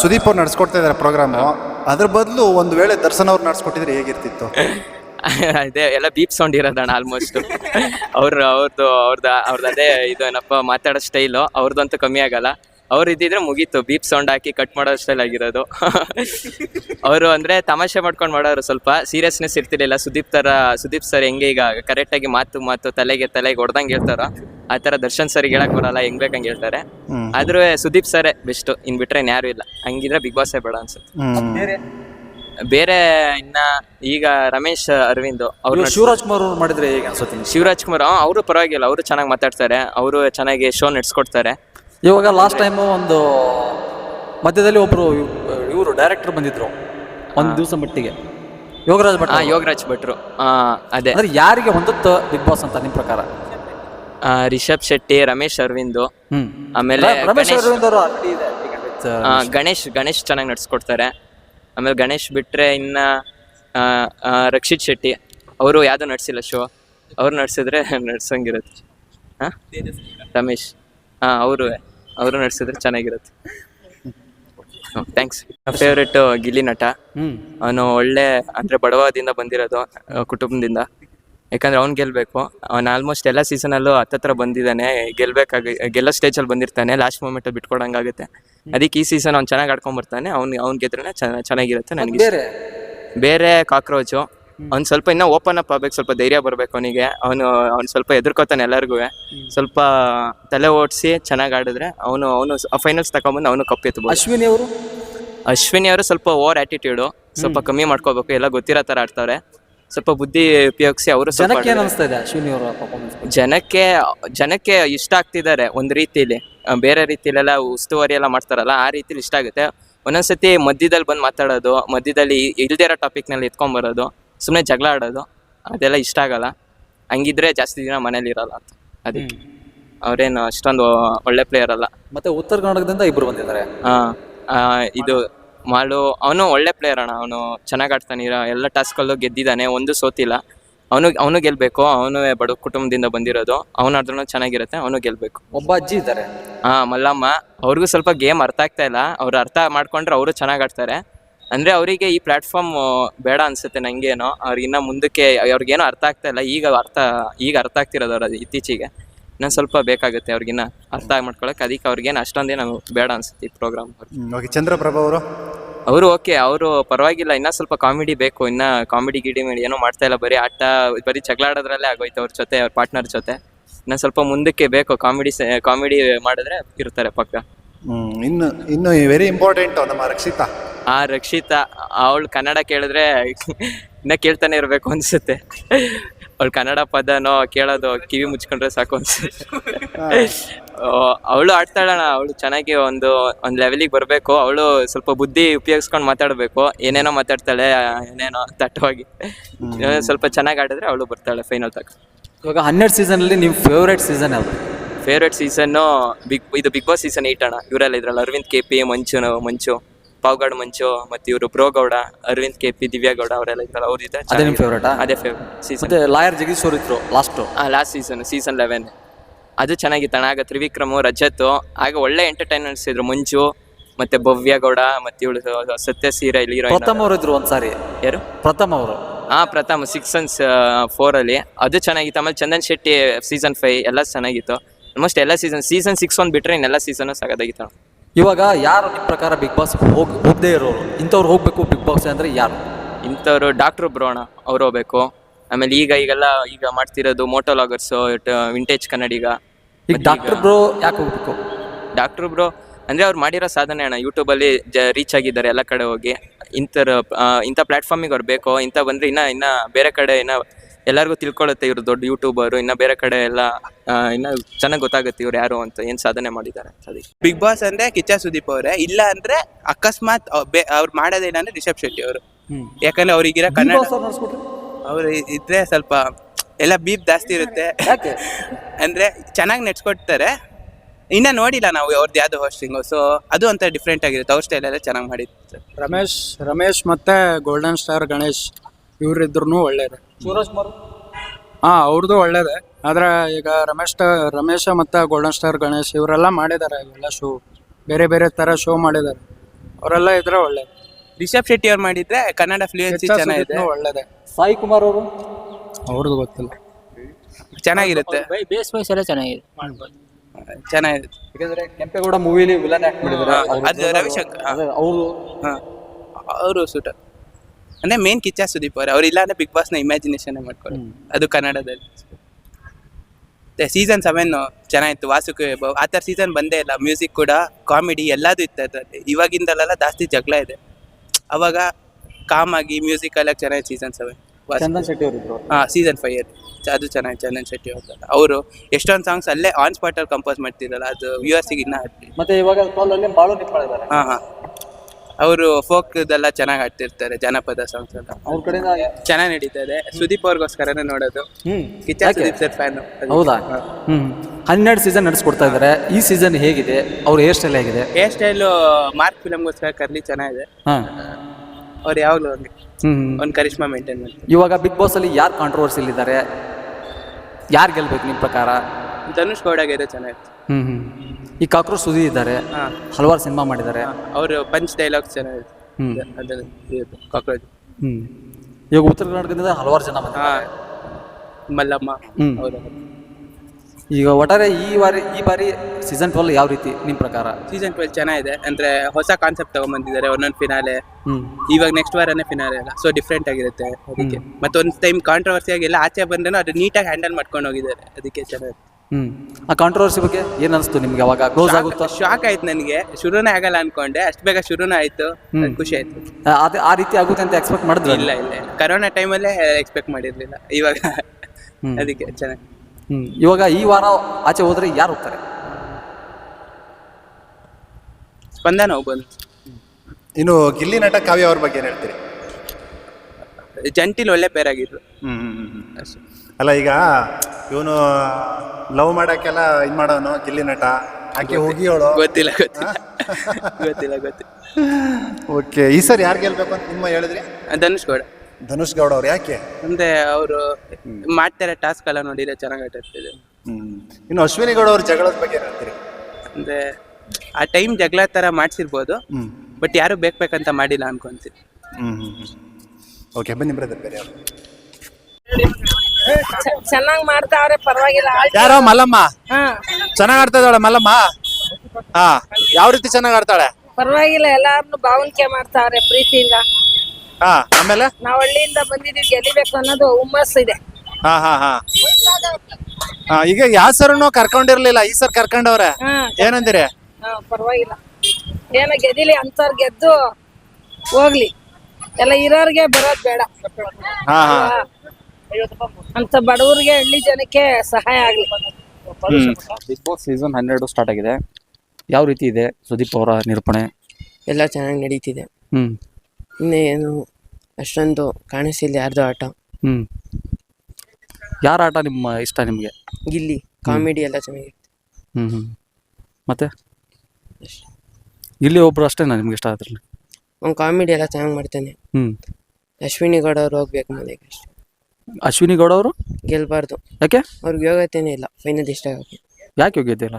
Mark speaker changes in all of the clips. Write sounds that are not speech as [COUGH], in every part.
Speaker 1: ಸುದೀಪ್ ಅವ್ರು ನಡ್ಸ್ಕೊಡ್ತಾ ಇದ್ದಾರೆ ಪ್ರೋಗ್ರಾಮ್ ಅದ್ರ ಬದಲು ಒಂದು ವೇಳೆ ದರ್ಶನ್ ಅವ್ರು ನಡ್ಸ್ಕೊಟ್ಟಿದ್ರೆ ಹೇಗಿರ್ತಿತ್ತು? [LAUGHS]
Speaker 2: ಅದೇ ಎಲ್ಲ ಬೀಪ್ ಸೌಂಡ್ ಇರೋದಣ್ಣ ಆಲ್ಮೋಸ್ಟ್ [LAUGHS] ಅವ್ರ ಅವ್ರದ್ದು ಅವ್ರದ್ದು ಅವ್ರದ್ದು ಅದೇ ಇದು ಏನಪ್ಪ, ಮಾತಾಡೋ ಸ್ಟೈಲು ಅವ್ರದ್ದಂತೂ ಕಮ್ಮಿ ಆಗಲ್ಲ. ಅವ್ರು ಇದ್ದಿದ್ರೆ ಮುಗೀತು. ಬೀಪ್ ಸೌಂಡ್ ಹಾಕಿ ಕಟ್ ಮಾಡೋ ಸ್ಟೈಲ್ ಆಗಿರೋದು. [LAUGHS] ಅವರು ಅಂದ್ರೆ ತಮಾಷೆ ಮಾಡ್ಕೊಂಡು ಮಾಡೋರು ಸ್ವಲ್ಪ. ಸೀರಿಯಸ್ನೆಸ್ ಇರ್ತಿರ್ಲಿಲ್ಲ. ಸುದೀಪ್ ತರ ಸುದೀಪ್ ಸರ್ ಹೆಂಗೆ ಈಗ ಕರೆಕ್ಟಾಗಿ ಮಾತು ಮಾತು ತಲೆಗೆ ತಲೆಗೆ ಹೊಡೆದಂಗೆ ಹೇಳ್ತಾರೋ ಆ ತರ ದರ್ಶನ್ ಸರ್ ಹೇಳಕ್ ಬರಲ್ಲ. ಹೆಂಗ್ ಬೇಕಂಗೆ ಹೇಳ್ತಾರೆ. ಆದ್ರೂ ಸುದೀಪ್ ಸರೇ ಬೆಸ್ಟ್ ಇನ್ ಬಿಟ್ರೆ ಇನ್ಯಾರು ಇಲ್ಲ. ಹಂಗಿದ್ರೆ ಬಿಗ್ ಬಾಸೇ ಬೇಡ ಅನ್ಸುತ್ತೆ. ಬೇರೆ? ಇನ್ನ ಈಗ ರಮೇಶ್ ಅರವಿಂದ್ ಅವರು
Speaker 3: ಶಿವರಾಜ್ ಕುಮಾರ್ ಅವ್ರು ಮಾಡಿದ್ರೆ ಹೇಗೆ ಅನ್ಸುತ್ತೆ
Speaker 2: ಶಿವರಾಜ್ ಕುಮಾರ್ ಅವರು ಪರವಾಗಿಲ್ಲ. ಅವರು ಚೆನ್ನಾಗಿ ಮಾತಾಡ್ತಾರೆ. ಅವರು ಚೆನ್ನಾಗಿ ಶೋ ನಡೆಸ್ಕೊಡ್ತಾರೆ.
Speaker 3: ಇವಾಗ ಲಾಸ್ಟ್ ಟೈಮು ಒಂದು ಮಧ್ಯದಲ್ಲಿ ಒಬ್ರು ಇವರು ಡೈರೆಕ್ಟರ್ ಬಂದಿದ್ರು. ಒಂದು ದಿವಸ ಮಟ್ಟಿಗೆ. ಯೋಗರಾಜ್ ಭಟ್
Speaker 2: ಯೋಗರಾಜ್ ಭಟ್ರು ಅದೇ.
Speaker 3: ಅಂದ್ರೆ ಯಾರಿಗೆ ಹೊಂದುತ್ತೋ ಬಿಗ್ ಬಾಸ್ ಅಂತ ನಿಮ್ ಪ್ರಕಾರ?
Speaker 2: ಆ, ರಿಷಬ್ ಶೆಟ್ಟಿ ರಮೇಶ್ ಅರವಿಂದ್ ಆಮೇಲೆ
Speaker 3: ರಮೇಶ್
Speaker 2: ಗಣೇಶ್.
Speaker 3: ಅರವಿಂದ್ ಅವರು
Speaker 2: ಗಣೇಶ್ ಗಣೇಶ್ ಚೆನ್ನಾಗಿ ನಡ್ಸ್ಕೊಡ್ತಾರೆ. ಆಮೇಲೆ ಗಣೇಶ್ ಬಿಟ್ರೆ ಇನ್ನ ರಕ್ಷಿತ್ ಶೆಟ್ಟಿ. ಅವರು ಯಾವ್ದು ನಡ್ಸಿಲ್ಲ ಶೋ ಅವ್ರು ನಡ್ಸಿದ್ರೆ [LAUGHS] ನಡ್ಸಂಗಿರತ್ತೆ. ಹಾ ರಮೇಶ್. ಹಾ ಅವರು. ಅವರು ನಡೆಸಿದ್ರೆ ಚೆನ್ನಾಗಿರುತ್ತೆ. ಥ್ಯಾಂಕ್ಸ್ ಫೇವ್ರೆಟ್ ಗಿಲ್ಲಿ ನಟ.
Speaker 3: ಹ್ಮ್.
Speaker 2: ಅವನು ಒಳ್ಳೆ ಅಂದ್ರೆ ಬಡವದಿಂದ ಬಂದಿರೋದು ಆ, ಕುಟುಂಬದಿಂದ. ಯಾಕಂದ್ರೆ ಅವ್ನು ಗೆಲ್ಬೇಕು. ಅವ್ನು ಆಲ್ಮೋಸ್ಟ್ ಎಲ್ಲ ಸೀಸನಲ್ಲೂ ಹತ್ತತ್ರ ಬಂದಿದ್ದಾನೆ. ಗೆಲ್ಬೇಕಾಗಿ ಗೆಲ್ಲೋ ಸ್ಟೇಜಲ್ಲಿ ಬಂದಿರ್ತಾನೆ. ಲಾಸ್ಟ್ ಮೂಮೆಂಟ್ ಬಿಟ್ಕೊಡಂಗಾಗುತ್ತೆ. ಅದಕ್ಕೆ ಈ ಸೀಸನ್ ಅವ್ನು ಚೆನ್ನಾಗಿ ಆಡ್ಕೊಂಡ್ ಬರ್ತಾನೆ ಅವ್ನು ಅವ್ನು ಗೆದ್ರೆ ಚೆನ್ನಾಗಿರುತ್ತೆ ನನಗೆ
Speaker 3: ಬೇರೆ
Speaker 2: ಕಾಕ್ರೋಚು. ಅವ್ನು ಸ್ವಲ್ಪ ಇನ್ನೂ ಓಪನ್ ಅಪ್ ಆಗ್ಬೇಕು ಸ್ವಲ್ಪ ಧೈರ್ಯ ಬರ್ಬೇಕು ಅವನಿಗೆ. ಅವನು ಅವ್ನು ಸ್ವಲ್ಪ ಎದುರ್ಕೋತಾನೆ ಎಲ್ಲರಿಗೂ. ಸ್ವಲ್ಪ ತಲೆ ಓಡಿಸಿ ಚೆನ್ನಾಗಿ ಆಡಿದ್ರೆ ಅವನು ಅವನು ಫೈನಲ್ಸ್ ತಗೊಂಬಂದು ಅವನು ಕಪ್ ಎತ್ತಬಹುದು
Speaker 3: ಅಶ್ವಿನಿ ಅವರು?
Speaker 2: ಅಶ್ವಿನಿ ಅವರು ಸ್ವಲ್ಪ ಓವರ್ ಆಟಿಟ್ಯೂಡು ಸ್ವಲ್ಪ ಕಮ್ಮಿ ಮಾಡ್ಕೋಬೇಕು ಎಲ್ಲ ಗೊತ್ತಿರೋ ತರ ಆಡ್ತಾರೆ. ಸ್ವಲ್ಪ ಬುದ್ಧಿ ಉಪಯೋಗಿಸಿ ಅವರು
Speaker 3: ಜನಕ್ಕೆ ಏನ್ ಅನಿಸ್ತಾ ಇದೆ ಅಶ್ವಿನಿ ಅವರ ಪರ್ಫಾರ್ಮೆನ್ಸ್
Speaker 2: ಜನಕ್ಕೆ ಜನಕ್ಕೆ ಇಷ್ಟ ಆಗ್ತಿದ್ದಾರೆ ಒಂದು ರೀತಿಲಿ. ಆ, ಬೇರೆ ರೀತಿಲೆಲ್ಲ ಉಸ್ತುವಾರಿ ಎಲ್ಲ ಮಾಡ್ತಾರಲ್ಲ ಆ ರೀತಿಲಿ ಇಷ್ಟ ಆಗುತ್ತೆ. ಒಂದೊಂದ್ಸತಿ ಮಧ್ಯದಲ್ಲಿ ಬಂದು ಮಾತಾಡೋದು ಮಧ್ಯದಲ್ಲಿ ಇಲ್ದೇ ಇರೋ ಟಾಪಿಕ್ನಲ್ಲಿ ಎತ್ಕೊಂಬರೋದು ಸುಮ್ಮನೆ ಜಗಳ ಆಡೋದು ಅದೆಲ್ಲ ಇಷ್ಟ ಆಗಲ್ಲ. ಹಂಗಿದ್ರೆ ಜಾಸ್ತಿ ದಿನ ಮನೇಲಿ ಇರಲ್ಲ ಅಂತ. ಅದಕ್ಕೆ. ಅವ್ರೇನು ಅಷ್ಟೊಂದು ಒಳ್ಳೆ ಪ್ಲೇಯರ್ ಅಲ್ಲ.
Speaker 3: ಮತ್ತೆ ಉತ್ತರ ಕರ್ನಾಟಕದಿಂದ ಇಬ್ರು ಬಂದಿದ್ದಾರೆ.
Speaker 2: ಆ, ಆ, ಇದು ಮಾಡು ಅವನು ಒಳ್ಳೆ ಪ್ಲೇಯರ್ ಅಣ್ಣ. ಅವನು ಚೆನ್ನಾಗಿ ಆಡ್ತಾನೆ. ಇರೋ ಎಲ್ಲ ಟಾಸ್ಕಲ್ಲೂ ಗೆದ್ದಿದ್ದಾನೆ. ಒಂದು ಸೋತಿಲ್ಲ. ಅವನು ಅವನು ಗೆಲ್ಬೇಕು. ಅವನು ಬಡ ಕುಟುಂಬದಿಂದ ಬಂದಿರೋದು. ಅವನ ಆದ್ರೂ ಚೆನ್ನಾಗಿರುತ್ತೆ. ಅವನು ಗೆಲ್ಬೇಕು.
Speaker 3: ಒಬ್ಬ ಅಜ್ಜಿ ಇದ್ದಾರೆ.
Speaker 2: ಹಾ ಮಲ್ಲಮ್ಮ. ಅವ್ರಿಗೂ ಸ್ವಲ್ಪ ಗೇಮ್ ಅರ್ಥ ಆಗ್ತಾ ಇಲ್ಲ. ಅವ್ರು ಅರ್ಥ ಮಾಡ್ಕೊಂಡ್ರೆ ಅವರು ಚೆನ್ನಾಗಿ ಆಡ್ತಾರೆ. ಅಂದ್ರೆ ಅವರಿಗೆ ಈ ಪ್ಲಾಟ್ಫಾರ್ಮ್ ಬೇಡ ಅನ್ಸುತ್ತೆ ನಂಗೇನೋ. ಅವ್ರಿಗೆ ಇನ್ನ ಮುಂದಕ್ಕೆ ಅವ್ರಿಗೇನೋ ಅರ್ಥ ಆಗ್ತಾ ಇಲ್ಲ. ಈಗ ಅರ್ಥ ಈಗ ಅರ್ಥ ಆಗ್ತಿರೋದು ಅವ್ರ ಇತ್ತೀಚೆಗೆ. ಇನ್ನೊಂದು ಸ್ವಲ್ಪ ಬೇಕಾಗುತ್ತೆ ಅವ್ರಿಗಿನ್ನ ಅರ್ಥ ಮಾಡ್ಕೊಳಕ್ಕೆ ಅದಕ್ಕೆ ಅವ್ರಿಗೇನು ಅಷ್ಟೊಂದೇನು ಬೇಡ ಅನ್ಸುತ್ತೆ ಈ ಪ್ರೋಗ್ರಾಮ್
Speaker 1: ಓಕೆ ಚಂದ್ರಪ್ರಭಾ ಅವರು?
Speaker 2: ಅವರು ಓಕೆ ಅವರು ಪರವಾಗಿಲ್ಲ. ಇನ್ನ ಸ್ವಲ್ಪ ಕಾಮಿಡಿ ಬೇಕು. ಇನ್ನ ಕಾಮಿಡಿ ಗಿಡಿ ಮಾಡಿ ಏನೋ ಮಾಡ್ತಾ ಇಲ್ಲ. ಬರೀ ಆಟ ಬರೀ ಜಗಳಾಡೋದ್ರಲ್ಲೇ ಆಗೋಯ್ತು ಅವ್ರ ಜೊತೆ ಅವ್ರ ಪಾರ್ಟ್ನರ್ ಜೊತೆ. ಇನ್ನ ಸ್ವಲ್ಪ ಮುಂದಕ್ಕೆ ಬೇಕು. ಕಾಮಿಡಿ ಕಾಮಿಡಿ ಮಾಡಿದ್ರೆ ಇರ್ತಾರೆ ಪಕ್ಕ.
Speaker 1: ಹ್ಮ್ ಇನ್ನು ಇನ್ನು ವೆರಿ ಇಂಪಾರ್ಟೆಂಟ್ ನಮ್ಮ ರಕ್ಷಿತಾ.
Speaker 2: ಆ ರಕ್ಷಿತಾ ಅವಳು ಕನ್ನಡ ಕೇಳಿದ್ರೆ ಇನ್ನ ಕೇಳ್ತಾನೆ ಇರಬೇಕು ಅನ್ಸುತ್ತೆ. ಅವಳು ಕನ್ನಡ ಪದನೋ ಕೇಳೋದು ಕಿವಿ ಮುಚ್ಕೊಂಡ್ರೆ ಸಾಕು ಅನ್ಸುತ್ತೆ. ಅವಳು ಆಡ್ತಾಳಣ ಅವಳು ಚೆನ್ನಾಗಿ ಒಂದು ಒಂದು ಲೆವೆಲಿಗೆ ಬರಬೇಕು. ಅವಳು ಸ್ವಲ್ಪ ಬುದ್ಧಿ ಉಪಯೋಗಿಸ್ಕೊಂಡು ಮಾತಾಡಬೇಕು. ಏನೇನೋ ಮಾತಾಡ್ತಾಳೆ ಏನೇನೋ ತಟ್ಟವಾಗಿ ಸ್ವಲ್ಪ ಚೆನ್ನಾಗಿ ಆಡಿದ್ರೆ ಅವಳು ಬರ್ತಾಳೆ ಫೈನಲ್ ತಕ್ಕ
Speaker 3: ಇವಾಗ ಹನ್ನೆರಡು ಸೀಸನ್ ಅಲ್ಲಿ ನಿಮ್ ಫೇವ್ರೇಟ್ ಸೀಸನ್ ಯಾವ್ದು?
Speaker 2: ಫೇವ್ರೆಟ್ ಸೀಸನ್ನು ಬಿಗ್ ಇದು ಬಿಗ್ ಬಾಸ್ ಸೀಸನ್ ಏಟ್ ಅಣ್ಣ. ಇವರೆಲ್ಲ ಇದ್ರಲ್ಲ ಅರವಿಂದ್ ಕೆ ಪಿ ಮಂಚು ಮಂಚು ಪಾವ್ಗಾಡ್ ಮಂಚು ಮತ್ತೆ ಇವರು ಪ್ರೋಗೌಡ ಅರವಿಂದ್ ಕೆ ಪಿ ದಿವ್ಯಾಗೌಡ ಅವರೆಲ್ಲ ಇದ್ರಲ್ಲ ಅವ್ರ ಇದ್ದಾರೆ
Speaker 3: ಅದೇ ನಿಮ್ಮ ಫೇವ್ರೇಟಾ
Speaker 2: ಅದೇ ಫೇವ್ರೆಟ್ ಸೀಸನ್
Speaker 3: ಲಾಯರ್ ಜಗದೀಶ್ ಅವರು ಇದ್ರು last
Speaker 2: last season season eleven ಅದು ಚೆನ್ನಾಗಿತ್ತು ಅಣ್ಣ. ಆಗ ತ್ರಿವಿಕ್ರಮು ರಜತ್ ಆಗ ಒಳ್ಳೆ ಎಂಟರ್ಟೈನ್ಮೆಂಟ್ಸ್ ಇದ್ರು. ಮಂಚು ಮತ್ತೆ ಭವ್ಯ ಗೌಡ ಮತ್ತೆ ಇವಳು ಸತ್ಯ ಸೀರೆ ಇಲ್ಲಿ
Speaker 3: ಪ್ರಥಮ್ ಅವರು ಇದ್ರು ಒಂದ್ಸಾರಿ.
Speaker 2: ಯಾರು?
Speaker 3: ಪ್ರಥಮ ಅವರು.
Speaker 2: ಹಾ ಪ್ರಥಮ್ ಸಿಕ್ಸ್ ಫೋರ್ ಅಲ್ಲಿ. ಅದು ಚೆನ್ನಾಗಿತ್ತು. ಆಮೇಲೆ ಚಂದನ್ ಶೆಟ್ಟಿ ಸೀಸನ್ ಫೈವ್ ಎಲ್ಲ ಚೆನ್ನಾಗಿತ್ತು. ಆಲ್ಮೋಸ್ಟ್ ಎಲ್ಲ ಸೀಸನ್ ಸೀಸನ್ ಸಿಕ್ಸ್ ಒಂದು ಬಿಟ್ರೆ ಇನ್ನೆಲ್ಲ ಸೀಸನ್ ಸಗದಾಗಿತ್ತು ಅಣ್ಣ.
Speaker 3: ಇವಾಗ ಯಾರು ನಿಮ್ಮ ಪ್ರಕಾರ ಬಿಗ್ ಬಾಸ್ ಹೋಗಿ ಹೋಗದೇ ಇರೋರು? ಇಂಥವ್ರು ಹೋಗಬೇಕು ಬಿಗ್ ಬಾಸ್ ಅಂದ್ರೆ ಯಾರು?
Speaker 2: ಇಂಥವ್ರು ಡಾಕ್ಟ್ರು ಬ್ರೋಣ ಅವ್ರು ಹೋಗ್ಬೇಕು. ಆಮೇಲೆ ಈಗ ಈಗೆಲ್ಲ ಈಗ ಮಾಡ್ತಿರೋದು ಮೋಟೋಲಾಗರ್ಸು ವಿಂಟೇಜ್ ಕನ್ನಡಿಗ.
Speaker 3: ಈಗ ಡಾಕ್ಟ್ರ್ ಬ್ರೋ ಯಾಕೆ ಹೋಗ್ಬೇಕು?
Speaker 2: ಡಾಕ್ಟ್ರ್ ಬ್ರೋ ಅಂದ್ರೆ ಅವ್ರು ಮಾಡಿರೋ ಸಾಧನೆ ಅಣ್ಣ ಯೂಟ್ಯೂಬಲ್ಲಿ ಜ ರೀಚ್ ಆಗಿದ್ದಾರೆ ಎಲ್ಲ ಕಡೆ ಹೋಗಿ. ಇಂಥರ ಇಂಥ ಪ್ಲಾಟ್ಫಾರ್ಮಿಗೆ ಅವ್ರು ಬೇಕೋ. ಇಂಥ ಬಂದ್ರೆ ಇನ್ನ ಇನ್ನ ಬೇರೆ ಕಡೆ ಇನ್ನ ಎಲ್ಲರಿಗೂ ತಿಳ್ಕೊಳ್ಳುತ್ತೆ ಇವರು ದೊಡ್ಡ ಯೂಟ್ಯೂಬರು ಇನ್ನ ಬೇರೆ ಕಡೆ ಎಲ್ಲ ಇನ್ನ ಚೆನ್ನಾಗಿ ಗೊತ್ತಾಗುತ್ತೆ ಇವ್ರು ಯಾರು ಅಂತ ಏನು ಸಾಧನೆ ಮಾಡಿದ್ದಾರೆ. ಅದಕ್ಕೆ
Speaker 4: ಬಿಗ್ ಬಾಸ್ ಅಂದ್ರೆ ಕಿಚ್ಚ ಸುದೀಪ್ ಅವರೇ. ಇಲ್ಲ ಅಂದ್ರೆ ಅಕಸ್ಮಾತ್ ಅವ್ರು ಮಾಡೋದೇನ ಅಂದ್ರೆ ರಿಷಬ್ ಶೆಟ್ಟಿ ಅವರು. ಯಾಕಂದ್ರೆ ಅವ್ರಿಗಿರೋ ಕನ್ನಡ ಅವ್ರು ಇದ್ರೆ ಸ್ವಲ್ಪ ಎಲ್ಲ ಬೀಪ್ ಜಾಸ್ತಿ ಇರುತ್ತೆ.
Speaker 3: ಯಾಕೆ?
Speaker 4: ಅಂದ್ರೆ ಚೆನ್ನಾಗಿ ನೆಡ್ಸ್ಕೊಡ್ತಾರೆ. ಇನ್ನ ನೋಡಿಲ್ಲ ನಾವು ಅವ್ರದ್ದು ಯಾವ್ದು ಹೋಸ್ಟಿಂಗು ಸೊ ಅದು ಅಂತ ಡಿಫ್ರೆಂಟ್ ಆಗಿರುತ್ತೆ. ಅವ್ರ ಸ್ಟೈಲ್ ಎಲ್ಲ ಚೆನ್ನಾಗಿ ಮಾಡಿತ್ತು
Speaker 5: ರಮೇಶ್ ರಮೇಶ್ ಮತ್ತೆ ಗೋಲ್ಡನ್ ಸ್ಟಾರ್ ಗಣೇಶ್ ಇವರಿದ್ರು ಒಳ್ಳೇದೆ.
Speaker 3: ಶಿವರಾಜ್ ಕುಮಾರ್?
Speaker 5: ಹಾ ಅವ್ರದ್ದು ಒಳ್ಳೇದೆ. ಆದ್ರೆ ಈಗ ರಮೇಶ್ ಟ- ರಮೇಶ ಮತ್ತೆ ಗೋಲ್ಡನ್ ಸ್ಟಾರ್ ಗಣೇಶ್ ಇವರೆಲ್ಲ ಮಾಡಿದ್ದಾರೆ ಎಲ್ಲ ಶೋ ಬೇರೆ ಬೇರೆ ತರ ಶೋ ಮಾಡಿದ್ದಾರೆ. ಅವರೆಲ್ಲ ಇದ್ರೆ ಒಳ್ಳೇದು.
Speaker 4: ರಿಷಬ್ ಶೆಟ್ಟಿ ಅವ್ರು ಮಾಡಿದ್ರೆ ಕನ್ನಡ ಫ್ಲೂಯೆನ್ಸಿ ಚೆನ್ನಾಗಿದೆ
Speaker 5: ಸುದೀಪ್ನು ಒಳ್ಳೇದೇ.
Speaker 3: ಸಾಯಿ ಕುಮಾರ್ ಅವರು?
Speaker 5: ಅವ್ರದ್ದು ಗೊತ್ತಿಲ್ಲ.
Speaker 4: ಚೆನ್ನಾಗಿರುತ್ತೆ.
Speaker 6: ಬೇಸ್ ವೈಸ್ ಎಲ್ಲ ಚೆನ್ನಾಗಿದೆ. ಚೆನ್ನಾಗಿದೆ.
Speaker 4: ಚೆನ್ನಾಗಿರುತ್ತೆ
Speaker 3: ಯಾಕಂದ್ರೆ ಕೆಂಪೇಗೌಡ ಮೂವಿಲಿ ವಿಲನ್ ಆಕ್ಟ್ ಮಾಡಿದ್ದಾರೆ
Speaker 4: ಅದು ರವಿಶಂಕರ್, ಹಾ.
Speaker 3: ಅವರು?
Speaker 4: ಹಾ ಅವರು ಸೂಟರ್ ಅಂದ್ರೆ ಮೇನ್ ಕಿಚ್ಚ ಸುದೀಪ್ ಅವ್ರೆ. ಅವ್ರು ಇಲ್ಲ ಅಂದ್ರೆ ಬಿಗ್ನ ಇಮ್ಯಾಜಿನೇಷನ್ ಮಾಡ್ಕೊಳ್ಳಿ ಅದು ಕನ್ನಡದಲ್ಲಿ. ಸೀಸನ್ ಸೆವೆನ್ ಚೆನ್ನಾಗಿತ್ತು. ವಾಸುಕಿ ಆ ಥರ ಸೀಸನ್ ಬಂದೇ ಇಲ್ಲ. ಮ್ಯೂಸಿಕ್ ಕೂಡ ಕಾಮಿಡಿ ಎಲ್ಲದೂ ಇತ್ತು ಅದರಲ್ಲಿ. ಇವಾಗಿಂದಲೆಲ್ಲ ಜಾಸ್ತಿ ಜಗಳ ಇದೆ. ಅವಾಗ ಕಾಮ್ ಆಗಿ ಮ್ಯೂಸಿಕ್ ಎಲ್ಲ ಚೆನ್ನಾಗಿ ಸೀಸನ್ ಸೆವೆನ್
Speaker 3: ಚಂದನ್ ಶೆಟ್ಟಿ ಅವರು
Speaker 4: ಹಾಂ ಸೀಸನ್ ಫೈವ್ ಅಲ್ಲಿ. ಅದು ಚೆನ್ನಾಗಿ ಚಂದನ್ ಶೆಟ್ಟಿ ಅವರು. ಅವರು ಎಷ್ಟೊಂದು ಸಾಂಗ್ಸ್ ಅಲ್ಲೇ ಆನ್ ಸ್ಪಾಟಲ್ಲಿ ಕಂಪೋಸ್ ಮಾಡ್ತಿರಲ್ಲ ಅದು ವ್ಯೂವರ್ಸಿಗೆ ಇನ್ನೂ
Speaker 3: ಮತ್ತೆ ಇವಾಗ
Speaker 4: ಹಾಂ ಹಾಂ. ಅವರು ಫೋಕ್ ಫೋಕ್ದೆಲ್ಲ ಚೆನ್ನಾಗಿ ಆಡ್ತಿರ್ತಾರೆ ಜನಪದ ಸಾಂಗ್ಸ್ ಎಲ್ಲ.
Speaker 3: ಅವ್ರ ಕಡೆ
Speaker 4: ಚೆನ್ನಾಗಿ ನಡೀತದೆ. ಸುದೀಪ್ ಅವ್ರಿಗೋಸ್ಕರನೇ ನೋಡೋದು.
Speaker 3: ಹ್ಮ್.
Speaker 4: ಕಿಚ್ಚ
Speaker 3: ಯಾಕೆ?
Speaker 4: ಸುದೀಪ್ ಸರ್ ಫ್ಯಾನ್
Speaker 3: ಹೌದಾ? ಹ್ಮ್. ಹನ್ನೆರಡು ಸೀಸನ್ ನಡೆಸ್ಕೊಡ್ತಾ ಇದ್ದಾರೆ ಈ ಸೀಸನ್ ಹೇಗಿದೆ? ಅವ್ರ ಹೇರ್ ಸ್ಟೈಲ್ ಹೇಗಿದೆ?
Speaker 4: ಹೇರ್ ಸ್ಟೈಲು ಮಾರ್ಕ್ ಫಿಲಮ್ಗೋಸ್ಕರ ಕರ್ಲಿ ಚೆನ್ನಾಗಿದೆ.
Speaker 3: ಹಾ.
Speaker 4: ಅವ್ರು ಯಾವಾಗಲೂ ಹಂಗೆ
Speaker 3: ಹ್ಮ್
Speaker 4: ಒಂದು ಕರಿಷ್ಮಾ ಮೇಂಟೈನ್ ಮಾಡ್ತಾರೆ.
Speaker 3: ಇವಾಗ ಬಿಗ್ ಬಾಸ್ ಅಲ್ಲಿ ಯಾರು ಕಾಂಟ್ರವರ್ಸಿಲ್ ಇದ್ದಾರೆ? ಯಾರು ಗೆಲ್ಬೇಕು ನಿಮ್ಮ ಪ್ರಕಾರ?
Speaker 4: ಧನುಷ್ ಗೌಡಗೆ ಇದೆ ಚೆನ್ನಾಗಿತ್ತು
Speaker 3: ಹ್ಮ್ ಹ್ಮ್. ಈ ಕಾಕ್ರೋಚ್ ಸುದೀ ಇದ್ದಾರೆ
Speaker 4: ಹಾ.
Speaker 3: ಹಲವಾರು ಸಿನಿಮಾ ಮಾಡಿದ್ದಾರೆ.
Speaker 4: ಅವರು ಪಂಚ್ ಡೈಲಾಗ್ಸ್ ಚೆನ್ನಾಗಿತ್ತು
Speaker 3: ಹ್ಮ್.
Speaker 4: ಕಾಕ್ರೋಚ್.
Speaker 3: ಹ್ಮ್. ಇವಾಗ ಉತ್ತರ ಕರ್ನಾಟಕದಿಂದ ಹಲವಾರು ಜನ
Speaker 4: ಹಾಂ ಮಲ್ಲಮ್ಮ
Speaker 3: ಹ್ಮ್.
Speaker 4: ಅವರು.
Speaker 3: ಈಗ ಒಟ್ಟಾರೆ ಈ ಬಾರಿ ಈ ಬಾರಿ ಸೀಸನ್ ಟ್ವೆಲ್ ಯಾವ ರೀತಿ ನಿಮ್ಮ ಪ್ರಕಾರ?
Speaker 4: ಸೀಸನ್ ಟ್ವೆಲ್ ಚೆನ್ನಾಗಿದೆ. ಅಂದ್ರೆ ಹೊಸ ಕಾನ್ಸೆಪ್ಟ್ ತಗೊಂಡ್ಬಂದಿದ್ದಾರೆ ಒಂದೊಂದು ಫಿನಾಲೆ
Speaker 3: ಹ್ಮ್.
Speaker 4: ಇವಾಗ ನೆಕ್ಸ್ಟ್ ವಾರನೇ ಫಿನಾಲೆ ಅಲ್ಲ. ಸೊ ಡಿಫ್ರೆಂಟ್ ಆಗಿರುತ್ತೆ. ಅದಕ್ಕೆ. ಮತ್ತೊಂದು ಟೈಮ್ ಕಾಂಟ್ರವರ್ಸಿ ಆಗಿ ಎಲ್ಲ ಆಚೆ ಬಂದ್ರೆ ಅದು ನೀಟಾಗಿ ಹ್ಯಾಂಡಲ್ ಮಾಡ್ಕೊಂಡು ಹೋಗಿದ್ದಾರೆ. ಅದಕ್ಕೆ ಚೆನ್ನಾಗಿ
Speaker 3: ಹ್ಮ್. ಆ ಕಾಂಟ್ರವರ್ಸಿ ಬಗ್ಗೆ ಏನ್ ಅನಿಸ್ತು ನಿಮ್ಗೆ ಅವಾಗ? ಕ್ಲೋಸ್ ಆಗುತ್ತಾ?
Speaker 4: ಶಾಕ್ ಆಯ್ತು ನನಗೆ. ಶುರುನೇ ಆಗಲ್ಲ ಅನ್ಕೊಂಡೆ. ಅಷ್ಟು ಬೇಗ ಶುರುನೇ ಆಯ್ತು. ಖುಷಿ ಆಯ್ತು.
Speaker 3: ಆ- ಅದೇ ಆ ರೀತಿ ಆಗುತ್ತೆ ಅಂತ ಎಕ್ಸ್ಪೆಕ್ಟ್ ಮಾಡಿದ್ರೆ
Speaker 4: ಇಲ್ಲ ಇಲ್ಲ ಇಲ್ಲ. ಕರೋನಾ ಟೈಮಲ್ಲೇ ಎಕ್ಸ್ಪೆಕ್ಟ್ ಮಾಡಿರ್ಲಿಲ್ಲ. ಇವಾಗ
Speaker 3: ಹ್ಮ್.
Speaker 4: ಅದಕ್ಕೆ ಚೆನ್ನಾಗಿ.
Speaker 3: ಹ್ಞೂ ಇವಾಗ ಈ ವಾರ ಆಚೆ ಹೋದ್ರೆ ಯಾರು ಹೋಗ್ತಾರೆ?
Speaker 4: ಸ್ಪಂದನ ಹೋಗ್ಬೋದು.
Speaker 1: ಇನ್ನು ಗಿಲ್ಲಿ ನಟ ಕಾವ್ಯ ಅವ್ರ ಬಗ್ಗೆ ಏನ್ ಹೇಳ್ತೀರಿ?
Speaker 4: ಜಂಟಿಲ್ ಒಳ್ಳೆ ಪೇರ್ ಆಗಿದ್ರು. ಅಷ್ಟೇ.
Speaker 1: ಅಲ್ಲ ಈಗ ಇವನು ಲವ್ ಮಾಡಕ್ಕೆಲ್ಲ ಇದ್ ಮಾಡೋನು ಗಿಲ್ಲಿ ನಟ. ಆಕೆ ಹೋಗಿ
Speaker 4: ಗೊತ್ತಿಲ್ಲ ಗೊತ್ತಿಲ್ಲ. ಗೊತ್ತಿಲ್ಲ ಗೊತ್ತಿಲ್ಲ
Speaker 1: ಓಕೆ ಈ ಸರ್ ಯಾರು ಗೆಲ್ಬೇಕು ಅಂತ ನಿಮ್ಮ ಹೇಳಿದ್ರಿ?
Speaker 4: ಧನುಷ್ ಗೌಡ.
Speaker 1: ಧನುಷ್ ಗೌಡ ಅವ್ರು ಯಾಕೆ?
Speaker 4: ಅಂದ್ರೆ ಅವರು ಮಾಡ್ತಾರೆ ಟಾಸ್ಕ್ ಎಲ್ಲ ನೋಡಿದ್ರೆ ಚೆನ್ನಾಗಿ
Speaker 1: ಹ್ಮ್ ಇನ್ನು ಅಶ್ವಿನಿ ಗೌಡ ಅವ್ರ ಜಗಳದ ಬಗ್ಗೆ ಏನ್ ಹೇಳ್ತೀರಿ?
Speaker 4: ಅಂದ್ರೆ ಆ ಟೈಮ್ ಜಗಳ ತರ ಮಾಡ್ಸಿರ್ಬೋದು
Speaker 1: ಹ್ಮ್.
Speaker 4: ಬಟ್ ಯಾರು ಬೇಕು ಬೇಕಂತ ಮಾಡಿಲ್ಲ ಅನ್ಕೊಂತೀನಿ.
Speaker 1: ಹ್ಮ್ ಓಕೆ ಬನ್ನಿ ಬ್ರದರ್ ಬೇರೆ ಯಾರು?
Speaker 7: ಚೆನ್ನಾಗಿ ಮಾಡ್ತಾವ್ರೆ ಪರವಾಗಿಲ್ಲ
Speaker 1: ಯಾರೋ ಮಲ್ಲಮ್ಮ?
Speaker 7: ಹಾ.
Speaker 1: ಚೆನ್ನಾಗ್ ಆಡ್ತಾ ಇದ್ದಾಳೆ ಮಲ್ಲಮ್ಮ? ಹಾ ಯಾವ ರೀತಿ ಚೆನ್ನಾಗ್ ಆಡ್ತಾಳೆ?
Speaker 7: ಪರವಾಗಿಲ್ಲ ಎಲ್ಲಾರನ್ನು ಭಾವನಿಕೆ ಮಾಡ್ತಾವ್ರೆ ಪ್ರೀತಿಯಿಂದ.
Speaker 1: ಹಾ ಆಮೇಲೆ?
Speaker 7: ನಾವ್ ಹಳ್ಳಿಯಿಂದ ಬಂದಿದೀವಿ ಗೆಲ್ಲಿಬೇಕು ಅನ್ನೋದು ಹುಮ್ಮಸ್ ಇದೆ.
Speaker 1: ಹಾ ಹಾ ಹಾ. ಹಾ ಈಗ ಯಾವ ಸರ್ನು ಕರ್ಕೊಂಡಿರ್ಲಿಲ್ಲ ಈ ಸರ್ ಕರ್ಕೊಂಡವ್ರೆ.
Speaker 7: ಹಾ.
Speaker 1: ಏನಂದಿರಿ?
Speaker 7: ಹಾ ಪರವಾಗಿಲ್ಲ. ಏನೋ ಗೆದಿಲಿ ಅಂತವ್ರು ಗೆದ್ದು ಹೋಗ್ಲಿ. ಎಲ್ಲ ಇರೋರ್ಗೆ ಬರೋದ್ ಬೇಡ.
Speaker 1: ಹಾ ಹಾ.
Speaker 7: ಅಂತ ಬಡವರಿಗೆ ಹಳ್ಳಿ ಜನಕ್ಕೆ ಸಹಾಯ ಆಗಲಿ.
Speaker 3: ಬಿಗ್ ಬಾಸ್ ಸೀಸನ್ ಹನ್ನೆರಡು ಸ್ಟಾರ್ಟ್ ಆಗಿದೆ. ಯಾವ ರೀತಿ ಇದೆ? ಸುದೀಪ್ ಅವರ ನಿರೂಪಣೆ?
Speaker 6: ಎಲ್ಲ ಚೆನ್ನಾಗಿ ನಡೀತಿದೆ.
Speaker 3: ಹ್ಮ್.
Speaker 6: ಇನ್ನೇನು ಅಷ್ಟೊಂದು ಕಾಣಿಸಿಲ್ಲ ಯಾರ್ದು ಆಟ.
Speaker 3: ಹ್ಮ್. ಯಾರ ಆಟ ನಿಮ್ಮ ಇಷ್ಟ ನಿಮಗೆ?
Speaker 6: ಗಿಲ್ಲಿ ಕಾಮಿಡಿ ಎಲ್ಲ ಚೆನ್ನಾಗಿರುತ್ತೆ.
Speaker 3: ಹ್ಮ್ ಹ್ಮ್. ಮತ್ತೆ? ಇಲ್ಲಿ ಒಬ್ರು ಅಷ್ಟೇನಾ ನಿಮ್ಗೆ ಇಷ್ಟ ಅದ್ರಲ್ಲಿ?
Speaker 6: ಅವ್ನು ಕಾಮಿಡಿ ಎಲ್ಲ ಚೆನ್ನಾಗಿ ಮಾಡ್ತಾನೆ.
Speaker 3: ಹ್ಮ್.
Speaker 6: ಅಶ್ವಿನಿ ಗೌಡ ಅವ್ರು ಹೋಗ್ಬೇಕು ಮನೆಗೆ ಅಷ್ಟೇ.
Speaker 3: ಅಶ್ವಿನಿ ಗೌಡ ಅವರು?
Speaker 6: ಗೆಲ್ಬಾರ್ದು.
Speaker 3: ಯಾಕೆ?
Speaker 6: ಅವ್ರಿಗೆ ಯೋಗ್ಯತೆನೇ ಇಲ್ಲ ಫೈನಲ್ ಇಷ್ಟ ಆಗೋಕೆ.
Speaker 3: ಯಾಕೆ ಇಲ್ಲ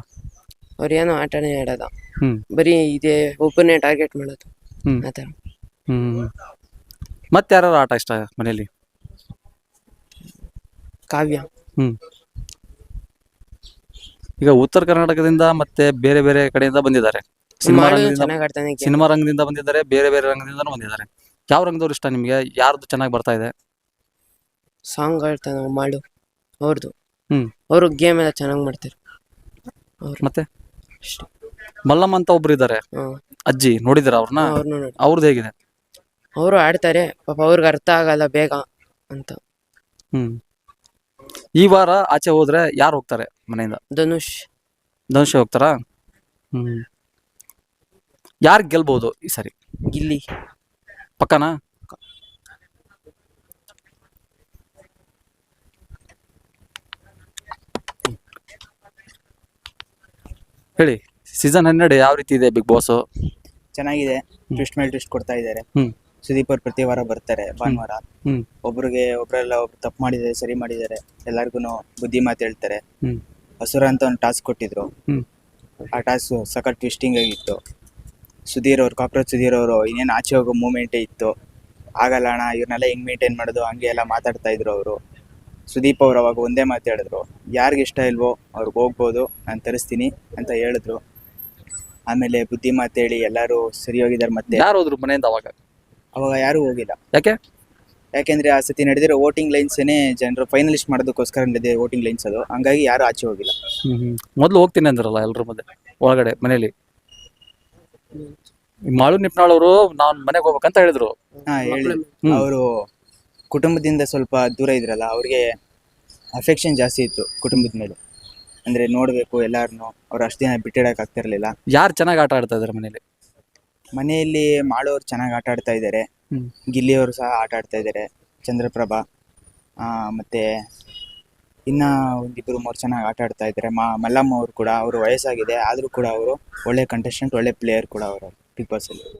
Speaker 6: ಅವ್ರು ಏನೋ ಆಟನೇ ಆಡೋದ.
Speaker 3: ಹ್ಮ್.
Speaker 6: ಬರೀ ಇದೇ ಒಬ್ಬನೇ ಟಾರ್ಗೆಟ್ ಮಾಡೋದು.
Speaker 3: ಹ್ಮ್.
Speaker 6: ಆ ಥರ.
Speaker 3: ಹ್ಮ್ ಮತ್ತೆ ಯಾರು ಆಟ ಇಷ್ಟ ಮನೆಯಲ್ಲಿ?
Speaker 6: ಕಾವ್ಯ.
Speaker 3: ಹ್ಮ್. ಈಗ ಉತ್ತರ ಕರ್ನಾಟಕದಿಂದ ಮತ್ತೆ ಬೇರೆ ಬೇರೆ ಕಡೆಯಿಂದ ಬಂದಿದ್ದಾರೆ. ಸಿನಿಮಾ
Speaker 6: ಮಾಡು
Speaker 3: ರಂಗದಿಂದ
Speaker 6: ಚೆನ್ನಾಗಿ ಆಡ್ತಾನೆ
Speaker 3: ಸಿನಿಮಾ ರಂಗದಿಂದ ಬಂದಿದ್ದಾರೆ ಬೇರೆ ಬೇರೆ ರಂಗದಿಂದನೂ ಬಂದಿದ್ದಾರೆ. ಯಾವ ರಂಗದವ್ರು ಇಷ್ಟ ನಿಮಗೆ? ಯಾರ್ದು ಚೆನ್ನಾಗಿ ಬರ್ತಾ ಇದೆ?
Speaker 6: ಸಾಂಗ್ ಹೇಳ್ತಾರೆ ನಾವು ಮಾಡು. ಅವ್ರದ್ದು
Speaker 3: ಹ್ಮ್.
Speaker 6: ಅವರು ಗೇಮ್ ಎಲ್ಲ ಚೆನ್ನಾಗಿ ಮಾಡ್ತಾರೆ. ಅವ್ರು.
Speaker 3: ಮತ್ತೆ?
Speaker 6: ಅಷ್ಟೇ.
Speaker 3: ಮಲ್ಲಮ್ಮ ಅಂತ ಒಬ್ರು ಇದ್ದಾರೆ
Speaker 6: ಹಾಂ.
Speaker 3: ಅಜ್ಜಿ ನೋಡಿದಾರ ಅವ್ರನ್ನ
Speaker 6: ಅವ್ರನ್ನೂ ನೋಡಿ.
Speaker 3: ಅವ್ರದ್ದು ಹೇಗಿದೆ?
Speaker 6: ಅವರು ಆಡ್ತಾರೆ. ಪಾಪ ಅವ್ರಿಗೆ ಅರ್ಥ ಆಗಲ್ಲ ಬೇಗ ಅಂತ.
Speaker 3: ಹ್ಮ್. ಈ ವಾರ ಆಚೆ ಹೋದ್ರೆ ಯಾರು ಹೋಗ್ತಾರೆ ಮನೆಯಿಂದ?
Speaker 6: ಧನುಷ್.
Speaker 3: ಧನುಷ್ ಹೋಗ್ತಾರಾ? ಹ್ಮ್. ಯಾರು ಗೆಲ್ಬಹುದು ಈ ಸರಿ?
Speaker 6: ಗಿಲ್ಲಿ.
Speaker 3: ಪಕ್ಕನಾ? ಹೇಳಿ ಸೀಸನ್ ಹನ್ನೆರಡು ಯಾವ ರೀತಿ ಇದೆ ಬಿಗ್ ಬಾಸ್
Speaker 8: ಚೆನ್ನಾಗಿದೆ. ಟ್ವಿಸ್ಟ್ ಮೇಲೆ ಟ್ವಿಸ್ಟ್ ಕೊಡ್ತಾ ಇದ್ದಾರೆ.
Speaker 3: ಹ್ಮ್.
Speaker 8: ಸುದೀಪ್ ಅವ್ರು ಪ್ರತಿ ವಾರ ಬರ್ತಾರೆ ಭಾನುವಾರ.
Speaker 3: ಹ್ಮ್.
Speaker 8: ಒಬ್ರಿಗೆ ಒಬ್ರೆಲ್ಲ ಒಬ್ರು ತಪ್ಪು ಮಾಡಿದ್ದಾರೆ ಸರಿ ಮಾಡಿದ್ದಾರೆ ಎಲ್ಲರಿಗೂ ಬುದ್ಧಿ ಮಾತು ಹೇಳ್ತಾರೆ.
Speaker 3: ಹ್ಮ್.
Speaker 8: ಹಸುರ ಅಂತ ಒಂದು ಟಾಸ್ಕ್ ಕೊಟ್ಟಿದ್ರು.
Speaker 3: ಹ್ಮ್.
Speaker 8: ಆ ಟಾಸ್ಕ್ ಸಖತ್ ಟ್ವಿಸ್ಟಿಂಗ್ ಆಗಿತ್ತು. ಸುಧೀರ್ ಅವ್ರು ಕಾಕ್ರೋಚ್ ಸುಧೀರ್ ಅವರು ಇನ್ನೇನು ಆಚೆ ಹೋಗೋ ಮೂಮೆಂಟೇ ಇತ್ತು. ಆಗಲ್ಲ ಅಣ್ಣ ಇವ್ರನ್ನೆಲ್ಲ ಹೆಂಗ್ ಮೇಂಟೈನ್ ಮಾಡೋದು ಹಂಗೆ ಎಲ್ಲ ಮಾತಾಡ್ತಾ ಇದ್ರು ಅವರು. ಸುದೀಪ್ ಅವ್ರು ಅವಾಗ ಒಂದೇ ಮಾತಾಡಿದ್ರು ಯಾರಿಗೆ ಇಷ್ಟ ಇಲ್ವೋ ಅವ್ರಿಗೆ ಹೋಗ್ಬೋದು ನಾನು ತರಿಸ್ತೀನಿ ಅಂತ ಹೇಳಿದ್ರು. ಆಮೇಲೆ ಬುದ್ಧಿ ಮಾತೇಳಿ ಎಲ್ಲರೂ ಸರಿ ಹೋಗಿದ್ದಾರೆ ಮತ್ತೆ.
Speaker 3: ಯಾರು ಹೋದ್ರು ಮನೆಯಿಂದ ಅವಾಗ?
Speaker 8: ಅವಾಗ ಯಾರೂ ಹೋಗಿಲ್ಲ.
Speaker 3: ಯಾಕೆ?
Speaker 8: ಯಾಕೆಂದ್ರೆ ಆ ಸತಿ ನಡೆದಿರೋ ವೋಟಿಂಗ್ ಲೈನ್ಸೇನೆ ಜನರು ಫೈನಲಿಸ್ಟ್ ಮಾಡೋದಕ್ಕೋಸ್ಕರ ನಡೆದಿದೆ ವೋಟಿಂಗ್ ಲೈನ್ಸ್ ಅದು. ಹಂಗಾಗಿ ಯಾರು ಆಚೆ ಹೋಗಿಲ್ಲ.
Speaker 3: ಮೊದ್ಲು ಹೋಗ್ತೀನಿ ಅಂದ್ರಲ್ಲ ಎಲ್ಲರ ಮಧ್ಯೆ ಒಳಗಡೆ ಮನೇಲಿ ಈ ಮಾಳು ನಿಪ್ನಾಳ್ ಅವರು ನಾನು ಮನೆಗೆ ಹೋಗ್ಬೇಕಂತ ಹೇಳಿದ್ರು.
Speaker 8: ಹಾ ಹೇಳಿ. ಅವರು ಕುಟುಂಬದಿಂದ ಸ್ವಲ್ಪ ದೂರ ಇದ್ರಲ್ಲ ಅವ್ರಿಗೆ ಅಫೆಕ್ಷನ್ ಜಾಸ್ತಿ ಇತ್ತು ಕುಟುಂಬದ ಮೇಲೆ. ಅಂದ್ರೆ ನೋಡ್ಬೇಕು ಎಲ್ಲಾರನು ಅವ್ರು ಅಷ್ಟು ದಿನ ಬಿಟ್ಟಿಡಕ್ ಆಗ್ತಿರ್ಲಿಲ್ಲ.
Speaker 3: ಯಾರು ಚೆನ್ನಾಗಿ ಆಟ ಆಡ್ತಾ ಇದಾರೆ ಮನೇಲಿ?
Speaker 8: ಮನೆಯಲ್ಲಿ ಮಾಡೋರು ಚೆನ್ನಾಗಿ ಆಟ ಆಡ್ತಾ ಇದ್ದಾರೆ
Speaker 3: ಹ್ಮ್.
Speaker 8: ಗಿಲ್ಲಿಯವರು ಸಹ ಆಟ ಆಡ್ತಾ ಇದ್ದಾರೆ ಚಂದ್ರಪ್ರಭಾ ಆ, ಮತ್ತೆ ಇನ್ನ ಒಂದಿಬ್ರು ಮೂರು ಚೆನ್ನಾಗಿ ಆಟ ಆಡ್ತಾ ಇದ್ದಾರೆ ಮಾ ಮಲ್ಲಮ್ಮ ಅವರು ಕೂಡ ಅವರು ವಯಸ್ಸಾಗಿದೆ ಆದರೂ ಕೂಡ ಅವರು ಒಳ್ಳೆ ಕಂಟೆಸ್ಟೆಂಟ್ ಒಳ್ಳೆ ಪ್ಲೇಯರ್ ಕೂಡ ಅವರು ಬಿಗ್ ಬಾಸ್ ಅಲ್ಲಿ.